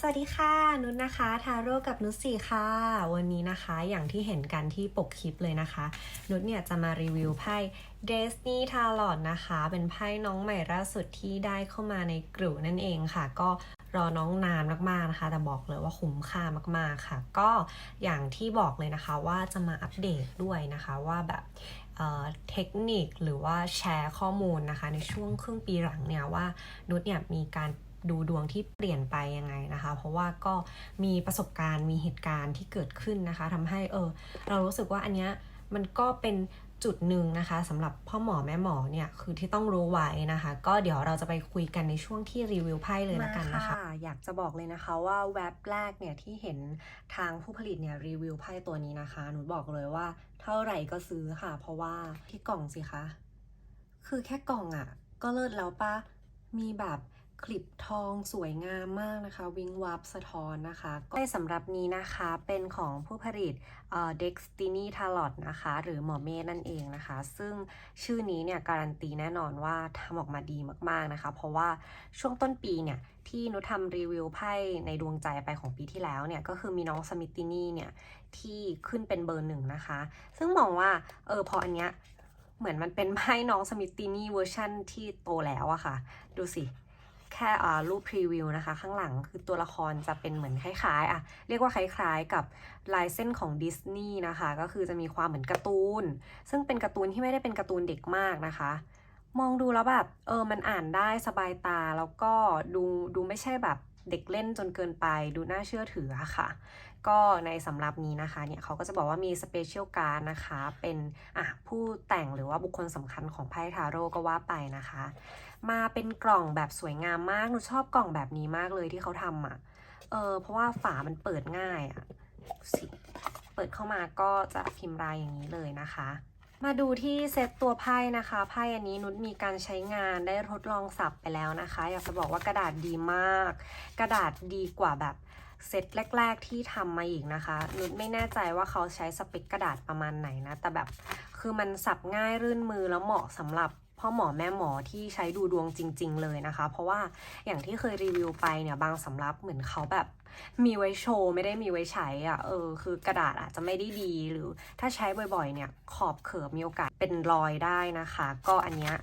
สวัสดีค่ะ นุชนะคะ ทาโร่กับนุชสี่ค่ะ วันนี้นะคะอย่างที่เห็นกันที่ปกคลิปเลยนะคะ นุชเนี่ยจะมารีวิวไพ่ Destiny Tarot นะคะ เป็นไพ่น้องใหม่ล่าสุดที่ได้เข้ามาในกลุ่มนั่นเองค่ะ ก็รอน้องนานมากๆนะคะ แต่บอกเลยว่าคุ้มค่ามากๆค่ะ ก็อย่างที่บอกเลยนะคะว่าจะมาอัปเดตด้วยนะคะว่าแบบเเทคนิคหรือว่าแชร์ข้อมูลนะคะ ในช่วงครึ่งปีหลังเนี่ยว่านุชเนี่ยมีการ ดูดวงที่เปลี่ยนไปยังไงนะคะ เพราะว่าก็มีประสบการณ์มีเหตุการณ์ที่เกิดขึ้นนะคะทำให้เออเรารู้สึกว่าอันเนี้ยมันก็เป็นจุดหนึ่งนะคะสำหรับพ่อหมอแม่หมอเนี่ยคือที่ต้องรู้ไว้นะคะ ก็เดี๋ยวเราจะไปคุยกันในช่วงที่รีวิวไพ่เลยละกันนะคะอยากจะบอกเลยนะคะว่าแว็บแรกเนี่ยที่เห็นทางผู้ผลิตเนี่ยรีวิวไพ่ตัวนี้นะคะหนูบอกเลยว่า เท่าไหร่ก็ซื้อค่ะ เพราะว่าที่กล่องสิคะคือแค่กล่องอะ่ะ ก็เลิศแล้วปะมีแบบ คลิปทองสวยงามมากนะคะ วิงวับสะท้อนนะคะ ก็สำหรับนี้นะคะเป็นของผู้ผลิตเอ่อ Destiny Tarot นะคะ หรือหมอเมธนั่นเองนะคะ ซึ่งชื่อนี้เนี่ยการันตีแน่นอนว่าทำออกมาดีมากๆนะคะ เพราะว่าช่วงต้นปีเนี่ยที่นุทำรีวิวไพ่ในดวงใจไปของปีที่แล้วเนี่ย ก็คือมีน้องสมิตินีเนี่ย ที่ขึ้นเป็นเบอร์หนึ่งนะคะ ซึ่งมองว่าเออพออันเนี้ยเหมือนมันเป็นไพ่น้องสมิตินีเวอร์ชั่นที่โตแล้วอะค่ะ ดูสิ แค่รูปพรีวิวนะคะ ข้างหลังคือตัวละครจะเป็นเหมือนคล้ายๆอะเรียกว่าคล้ายๆกับลายเส้นของดิสนีย์นะคะ ก็คือจะมีความเหมือนการ์ตูน ซึ่งเป็นการ์ตูนที่ไม่ได้เป็นการ์ตูนเด็กมากนะคะ มองดูแล้วแบบเออมันอ่านได้สบายตาแล้วก็ดูดูไม่ใช่แบบเด็กเล่นจนเกินไป ดูน่าเชื่อถือะค่ะ ก็ในสำรับนี้นะคะเนี่ยเขาก็จะบอกว่ามีสเปเชียลการ์ดนะคะ เป็นอะผู้แต่งหรือว่าบุคคลสำคัญของไพ่ทาโร่ก็ว่าไปนะคะ มาเป็นกล่องแบบสวยงามมากหนูชอบกล่องแบบนี้มากเลยที่เขาทำอะเออเพราะว่าฝามันเปิดง่ายอะเปิดเข้ามาก็จะพิมพ์ลายอย่างนี้เลยนะคะ มาดูที่เซตตัวไพ่นะคะไพ่อันนี้นุชมีการใช้งานได้ทดลองสับไปแล้วนะคะ อยากจะบอกว่ากระดาษดีมาก กระดาษดีกว่าแบบ เซตแรก ๆที่ทำมาอีกนะคะ นุชไม่แน่ใจว่าเขาใช้สเปคกระดาษประมาณไหนนะ แต่แบบคือมันสับง่ายรื่นมือแล้วเหมาะสำหรับพ่อหมอแม่หมอที่ใช้ดูดวงจริง ๆ เลยนะคะ เพราะว่าอย่างที่เคยรีวิวไปเนี่ยบางสำรับเหมือนเขาแบบมีไว้โชว์ไม่ได้มีไว้ใช้อะ่ะเออคือกระดาษอาจจะไม่ได้ดีหรือถ้าใช้บ่อยๆ เนี่ยขอบเขิบมีโอกาสเป็นรอยได้นะคะ ก็อันเนี้ย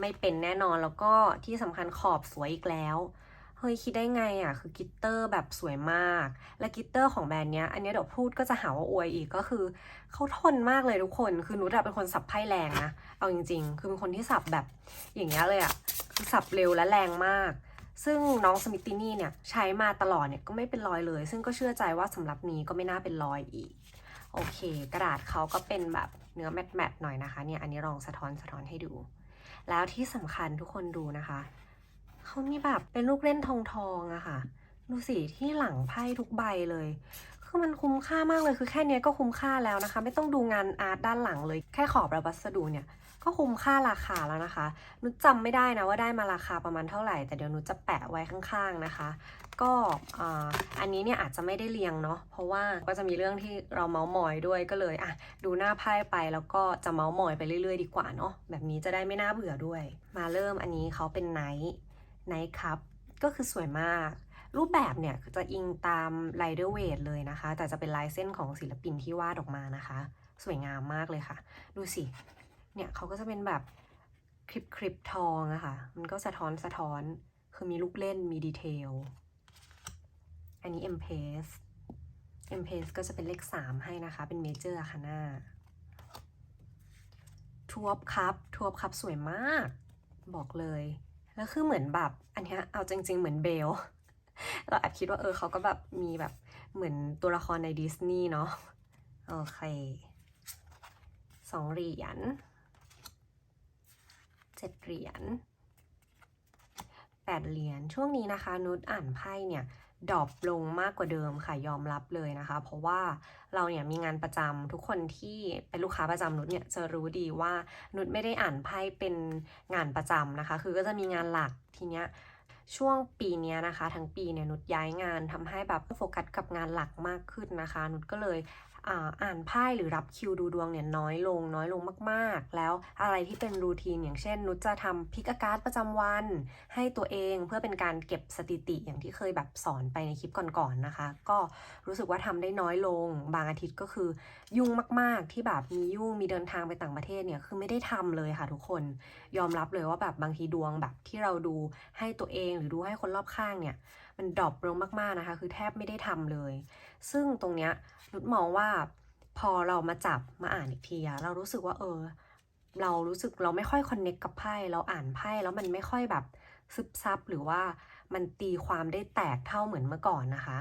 ไม่เป็นแน่นอนแล้วก็ที่สำคัญขอบสวยอีกแล้ว เฮ้ยคิดได้ไงอะคือกิตเตอร์แบบสวยมาก และกิตเตอร์ของแบรนด์เนี้ย อันนี้เดี๋ยวพูดก็จะหาว่าอวยอีกก็คือเขาทนมากเลยทุกคน คือนุชเป็นคนสับไพ่แรงนะ เอาจริง ๆ คือเป็นคนที่สับแบบอย่างเงี้ยเลยอะคือสับเร็วและแรงมาก ซึ่งน้องสมิตินี่เนี่ยใช้มาตลอดเนี่ยก็ไม่เป็นรอยเลย ซึ่งก็เชื่อใจว่าสำหรับนี้ก็ไม่น่าเป็นรอยอีก โอเค กระดาษเขาก็เป็นแบบเนื้อแมตต์ๆหน่อยนะคะเนี่ยอันนี้ลองสะท้อนสะท้อนให้ดู แล้วที่สำคัญทุกคนดูนะคะ เขามีแบบเป็นลูกเล่นทองทองอะค่ะ ดูสิที่หลังไพ่ทุกใบเลย คือมันคุ้มค่ามากเลยคือแค่เนี้ยก็คุ้มค่าแล้วนะคะ ไม่ต้องดูงานอาร์ตด้านหลังเลย แค่ขอบและวัสดุเนี่ย ก็คุ้มค่าราคาแล้วนะคะนุชจำไม่ได้นะว่าได้มาราคาประมาณเท่าไหร่ แต่เดี๋ยวนุชจะแปะไว้ข้างๆนะคะ ก็อ่าอันนี้เนี่ยอาจจะไม่ได้เรียงเนาะเพราะว่าก็จะมีเรื่องที่เราเมาส์มอยด้วยก็เลยอะดูหน้าไพ่ไปแล้วก็จะเมาส์มอยไปเรื่อยๆ ดีกว่าเนาะแบบนี้จะได้ไม่น่าเบื่อด้วย มาเริ่มอันนี้เขาเป็นไนท์ ไนท์คัพก็คือสวยมาก รูปแบบเนี่ยจะอิงตามไรเดอร์เวทเลยนะคะ แต่จะเป็นลายเส้นของศิลปินที่วาดออกมานะคะ สวยงามมากเลยค่ะ ดูสิ เนี่ยเขาก็จะเป็นแบบคลิปคลิปทองอะค่ะ มันก็สะท้อนสะท้อน คือมีลูกเล่นมีดีเทล อันนี้ M p a c e M p a c e ก็จะเป็นเลข 3 ให้นะคะ เป็นเมเจอร์ค่ะหน้าทวบครับทวบครับสวยมาก บอกเลย แล้วคือเหมือนแบบอันเนี้ยเอาจริง ๆ เหมือนเบล เราแอบคิดว่าเออเขาก็แบบมีแบบเหมือนตัวละครในดิสนีย์เนาะโอเคสองเหรียญเจ็ดเหรียญแปดเหรียญช่วงนี้นะคะนุชอ่านไพ่เนี่ย ดรอปลงมากกว่าเดิมค่ะยอมรับเลยนะคะ เพราะว่าเราเนี่ยมีงานประจำทุกคนที่เป็นลูกค้าประจำนุชเนี่ยจะรู้ดีว่านุชไม่ได้อ่านไพ่เป็นงานประจำนะคะ คือก็จะมีงานหลักทีเนี้ยช่วงปีนี้นะคะ ทั้งปีเนี่ยนุชย้ายงานทำให้แบบโฟกัสกับงานหลักมากขึ้นนะคะ นุชก็เลย อ่านไพ่หรือรับคิวดูดวงเนี่ยน้อยลงน้อยลงมากๆ แล้วอะไรที่เป็นรูทีนอย่างเช่น นุชจะทำพิกอาการ์ดประจำวัน ให้ตัวเองเพื่อเป็นการเก็บสถิติอย่างที่เคยแบบสอนไปในคลิปก่อนๆนะคะ ก็รู้สึกว่าทำได้น้อยลง บางอาทิตย์ก็คือยุ่งมากๆ ที่แบบมียุ่งมีเดินทางไปต่างประเทศเนี่ยคือไม่ได้ทำเลยค่ะทุกคน ยอมรับเลยว่าแบบบางทีดวงแบบที่เราดูให้ตัวเองหรือดูให้คนรอบข้างเนี่ย มันดรอปลงมากๆนะคะ คือแทบไม่ได้ทำเลย ซึ่งตรงเนี้ยนุชมองว่าพอเรามาจับมาอ่านอีกทีอะเรารู้สึกว่าเออ เรารู้สึกเราไม่ค่อยคอนเน็กกับไพ่เราอ่านไพ่แล้วมันไม่ค่อยแบบซึบซับหรือว่ามันตีความได้แตกเท่าเหมือนเมื่อก่อนนะคะ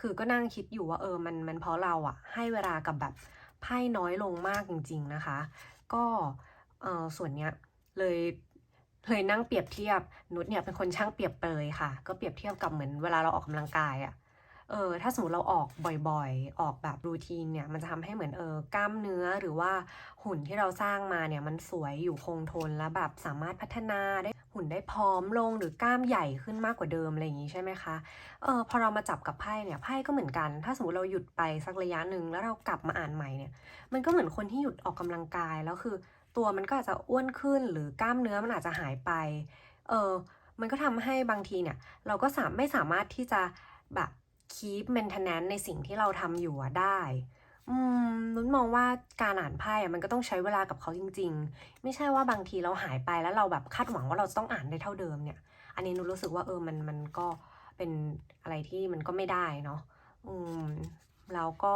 คือก็นั่งคิดอยู่ว่าเออมันมันเพราะเราอะให้เวลากับแบบไพ่น้อยลงมากจริง ๆนะคะ ก็เออส่วนเนี้ยเลย เลยนั่งเปรียบเทียบนุชเนี่ยเป็นคนช่างเปรียบเปรยค่ะ ก็เปรียบเทียบกับเหมือนเวลาเราออกกำลังกายอะเออถ้าสมมติเราออกบ่อยๆ ออกแบบรูทีนเนี่ยมันจะทำให้เหมือนเออกล้ามเนื้อหรือว่าหุ่นที่เราสร้างมาเนี่ยมันสวยอยู่คงทนแล้วแบบสามารถพัฒนาได้หุ่นได้พร้อมลงหรือกล้ามใหญ่ขึ้นมากกว่าเดิมอะไรอย่างนี้ใช่ไหมคะเออพอเรามาจับกับไพ่เนี่ยไพ่ก็เหมือนกัน ถ้าสมมติเราหยุดไปสักระยะหนึ่งแล้วเรากลับมาอ่านใหม่เนี่ยมันก็เหมือนคนที่หยุดออกกำลังกายแล้วคือ ตัวมันก็อาจจะอ้วนขึ้นหรือกล้ามเนื้อมันอาจจะหายไป เออมันก็ทำให้บางทีเนี่ย เราก็สามไม่สามารถที่จะแบบ keep maintenance ในสิ่งที่เราทำอยู่ได้ อืมนุ้นมองว่าการอ่านไพ่อะมันก็ต้องใช้เวลากับเขาจริง ๆ ไม่ใช่ว่าบางทีเราหายไปแล้วเราแบบคาดหวังว่าเราจะต้องอ่านได้เท่าเดิมเนี่ย อันนี้นุ้นรู้สึกว่าเออมันมันก็เป็นอะไรที่มันก็ไม่ได้เนาะอืมแล้วก็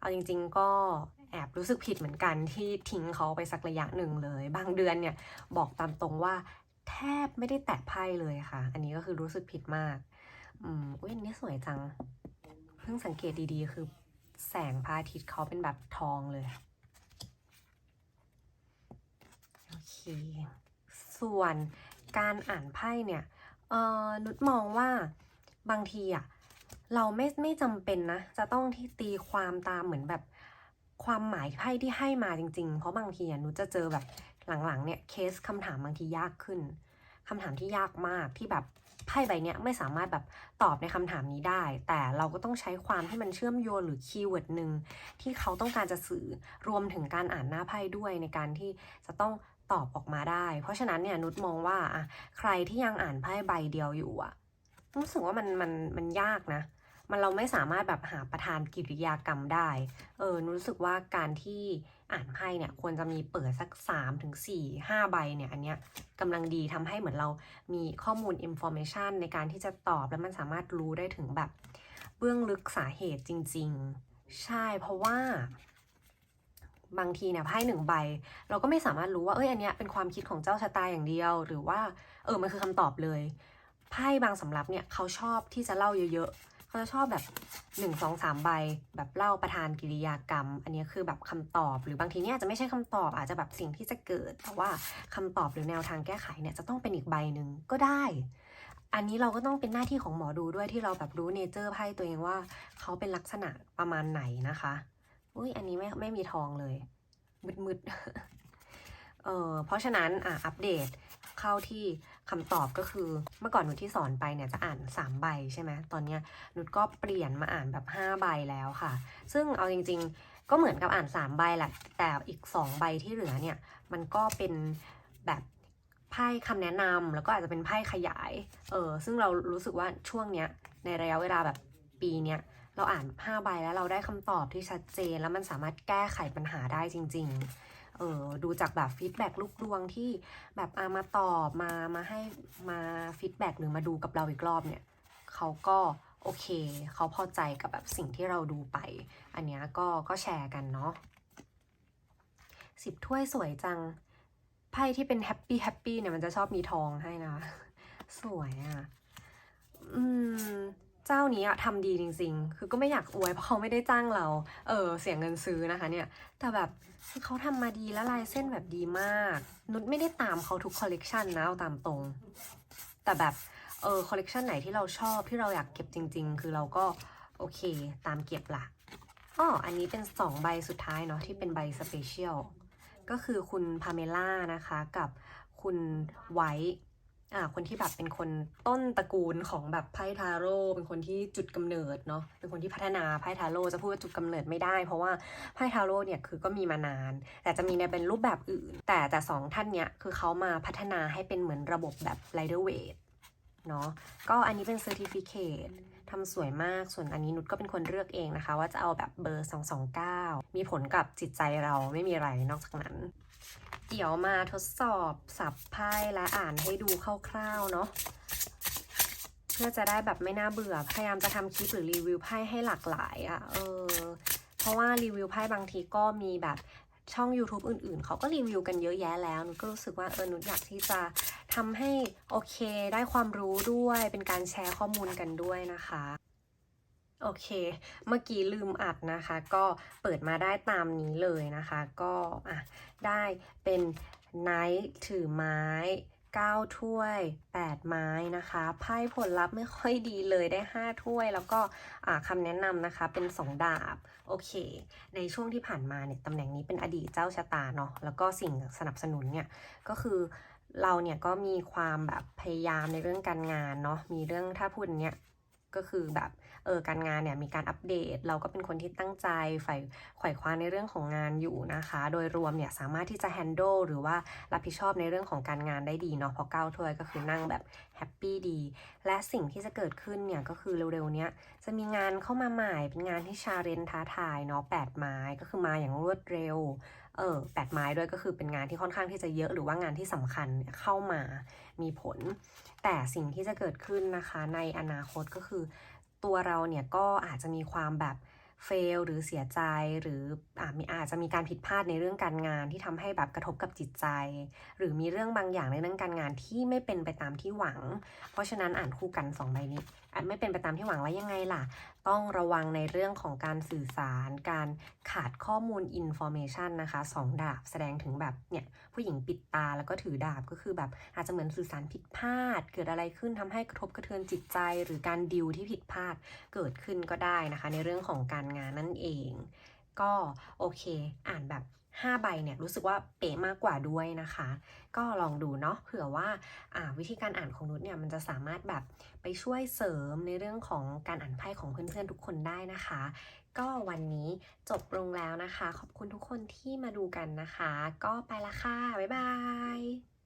เอาจริง ๆ ก็ แอบรู้สึกผิดเหมือนกันที่ทิ้งเขาไปสักระยะหนึ่งเลย บางเดือนเนี่ยบอกตามตรงว่าแทบไม่ได้แตะไพ่เลยค่ะ อันนี้ก็คือรู้สึกผิดมาก อืมอุ้ยอันนี้สวยจัง เพิ่งสังเกตดีๆ คือแสงพระอาทิตย์เขาเป็นแบบทองเลย โอเค ส่วนการอ่านไพ่เนี่ย เอ่อ นุชมองว่าบางทีอะเราไม่ไม่จำเป็นนะ จะต้องที่ตีความตามเหมือนแบบ ความหมายไพ่ที่ให้มาจริง ๆ เพราะบางทีนุจะเจอแบบหลังๆเนี่ยเคสคำถามบางทียากขึ้นคำถามที่ยากมากที่แบบไพ่ใบเนี้ยไม่สามารถแบบตอบในคำถามนี้ได้ แต่เราก็ต้องใช้ความที่มันเชื่อมโยงหรือคีย์เวิร์ดหนึ่งที่เขาต้องการจะสื่อรวมถึงการอ่านหน้าไพ่ด้วยในการที่จะต้องตอบออกมาได้ เพราะฉะนั้นเนี่ยนุชมองว่าอะใครที่ยังอ่านไพ่ใบเดียวอยู่อะรู้สึกว่ามันมันมันยากนะ มันเราไม่สามารถแบบหาประธานกิริยากรรมได้ เออรู้สึกว่าการที่อ่านไพ่เนี่ยควรจะมีเปิดสัก3ถึง4 5ใบเนี่ยอันเนี้ยกำลังดีทำให้เหมือนเรามีข้อมูล information ในการที่จะตอบแล้วมันสามารถรู้ได้ถึงแบบเบื้องลึกสาเหตุจริง ๆ ใช่เพราะว่าบางทีเนี่ยไพ่หนึ่งใบ เราก็ไม่สามารถรู้ว่าเอ้ยอันเนี้ยเป็นความคิดของเจ้าชะตาอย่างเดียว หรือว่าเออมันคือคำตอบเลยไพ่บางสำรับเนี่ยเขาชอบที่จะเล่าเยอะๆ เขาจะชอบแบบหนึ่งสองสามใบแบบเล่าประธานกิริยากรรม อันนี้คือแบบคำตอบ หรือบางทีเนี่ยอาจจะไม่ใช่คำตอบอาจจะแบบสิ่งที่จะเกิด แต่ว่าคำตอบหรือแนวทางแก้ไขเนี่ยจะต้องเป็นอีกใบหนึ่งก็ได้ อันนี้เราก็ต้องเป็นหน้าที่ของหมอดูด้วยที่เราแบบรู้เนเจอร์ไพ่ตัวเองว่าเขาเป็นลักษณะประมาณไหนนะคะอุ้ยอันนี้ไม่ไม่มีทองเลยมืดๆเออเพราะฉะนั้นอะอัปเดต เข้าที่คำตอบก็คือ เมื่อก่อนหนูที่สอนไปเนี่ยจะอ่าน 3 ใบใช่ไหมตอนเนี้ยหนุก็เปลี่ยนมาอ่านแบบ 5 ใบแล้วค่ะ ซึ่งเอาจริง ๆ ก็เหมือนกับอ่าน 3 ใบแหละ แต่อีก 2 ใบที่เหลือเนี่ยมันก็เป็นแบบไพ่คำแนะนำแล้วก็อาจจะเป็นไพ่ขยาย เออ ซึ่งเรารู้สึกว่าช่วงเนี้ยในระยะเวลาแบบปีเนี้ยเราอ่าน5ใบแล้วเราได้คำตอบที่ชัดเจน แล้วมันสามารถแก้ไขปัญหาได้จริง ๆ เออดูจากแบบฟีดแบ็ลูกดวงที่แบบอามาตอบมามาให้มาฟีดแบ็หรือมาดูกับเราอีกรอบเนี่ยเขาก็โอเค เขาพอใจกับแบบสิ่งที่เราดูไป อันเนี้ยก็ก็แชร์กันเนาะสิบถ้วยสวยจังไพ่ที่เป็นแฮปปี้แฮปปี้เนี่ยมันจะชอบมีทองให้นะ สวยอะ่ะ อืม เจ้านี้อะทำดีจริง ๆ คือก็ไม่อยากอวยเพราะเขาไม่ได้จ้างเรา เออเสียเงินซื้อนะคะเนี่ย แต่แบบเขาทำมาดีแล้วลายเส้นแบบดีมาก นุชไม่ได้ตามเขาทุกคอลเลกชันนะเอาตามตรง แต่แบบเออคอลเลกชันไหนที่เราชอบที่เราอยากเก็บจริง ๆ คือเราก็โอเคตามเก็บละอ๋ออันนี้เป็นสองใบสุดท้ายเนาะที่เป็นใบสเปเชียล ก็คือคุณพาเมล่านะคะกับคุณไวท์ อ่าคนที่แบบเป็นคนต้นตระกูลของแบบไพ่ทาโร่เป็นคนที่จุดกำเนิดเนาะเป็นคนที่พัฒนาไพ่ทาโร่จะพูดว่าจุดกำเนิดไม่ได้ เพราะว่าไพ่ทาโร่เนี่ยคือก็มีมานาน แต่จะมีในเป็นรูปแบบอื่น แต่แต่สองท่านเนี่ยคือเขามาพัฒนาให้เป็นเหมือนระบบแบบไรเดอร์เวทเนาะก็อันนี้เป็นเซอร์ติฟิเคต ทำสวยมาก ส่วนอันนี้นุชก็เป็นคนเลือกเองนะคะ ว่าจะเอาแบบเบอร์ 229 มีผลกับจิตใจเราไม่มีอะไรนอกจากนั้น เดี๋ยวมาทดสอบสับไพ่และอ่านให้ดูคร่าวๆเนาะเพื่อจะได้แบบไม่น่าเบื่อ พยายามจะทำคลิปหรือรีวิวไพ่ให้หลากหลายอะ่ะ เออ เพราะว่ารีวิวไพ่บางทีก็มีแบบช่อง YouTube อื่นๆ เขาก็รีวิวกันเยอะแยะแล้วนุชก็รู้สึกว่าเออนุชอยากที่จะ ทำให้โอเคได้ความรู้ด้วยเป็นการแชร์ข้อมูลกันด้วยนะคะ โอเค เมื่อกี้ลืมอัดนะคะ ก็เปิดมาได้ตามนี้เลยนะคะ ก็อะได้เป็นไนท์ถือไม้9ถ้วย 8 ไม้นะคะไพ่ผลลัพธ์ไม่ค่อยดีเลยได้ 5 ถ้วย แล้วก็อ่าคำแนะนำนะคะเป็น 2 ดาบ โอเค ในช่วงที่ผ่านมาเนี่ยตำแหน่งนี้เป็นอดีตเจ้าชะตาเนาะแล้วก็สิ่งสนับสนุนเนี่ย ก็คือ เราเนี่ยก็มีความแบบพยายามในเรื่องการงานเนาะมีเรื่องถ้าพูดเนี้ยก็คือแบบเออการงานเนี่ยมีการอัปเดต เราก็เป็นคนที่ตั้งใจใฝ่ไขว่คว้าในเรื่องของงานอยู่นะคะ โดยรวมเนี่ยสามารถที่จะ handle หรือว่ารับผิดชอบในเรื่องของการงานได้ดีเนาะเพราะก้าวถ้วยก็คือนั่งแบบแฮปปี้ดี และสิ่งที่จะเกิดขึ้นเนี่ยก็คือเร็วๆเนี้ยจะมีงานเข้ามาใหม่เป็นงานที่ชาเรนท้าทายเนาะแปดไม้ก็คือมาอย่างรวดเร็ว เออแปดไม้ด้วยก็คือเป็นงานที่ค่อนข้างที่จะเยอะหรือว่างานที่สำคัญเข้ามามีผล แต่สิ่งที่จะเกิดขึ้นนะคะในอนาคตก็คือ ตัวเราเนี่ยก็อาจจะมีความแบบเฟลหรือเสียใจหรืออาจมีอาจจะมีการผิดพลาดในเรื่องการงานที่ทำให้แบบกระทบกับจิตใจ หรือมีเรื่องบางอย่างในเรื่องการงานที่ไม่เป็นไปตามที่หวัง เพราะฉะนั้นอ่านคู่กันสองใบนี้อาจไม่เป็นไปตามที่หวังแล้วยังไงล่ะ ต้องระวังในเรื่องของการสื่อสาร การขาดข้อมูลอินโฟเมชันนะคะสองดาบแสดงถึงแบบเนี่ยผู้หญิงปิดตาแล้วก็ถือดาบก็คือแบบอาจจะเหมือนสื่อสารผิดพลาด เกิดอะไรขึ้นทำให้กระทบกระเทือนจิตใจ หรือการดิวที่ผิดพลาดเกิดขึ้นก็ได้นะคะ ในเรื่องของการงานนั่นเอง ก็โอเค อ่านแบบ 5 ใบเนี่ยรู้สึกว่าเป๊ะมากกว่าด้วยนะคะ ก็ลองดูเนาะเผื่อว่าอ่าวิธีการอ่านของนุชเนี่ยมันจะสามารถแบบไปช่วยเสริมในเรื่องของการอ่านไพ่ของเพื่อนๆทุกคนได้นะคะ ก็วันนี้จบลงแล้วนะคะ ขอบคุณทุกคนที่มาดูกันนะคะ ก็ไปละค่ะ บ๊ายบาย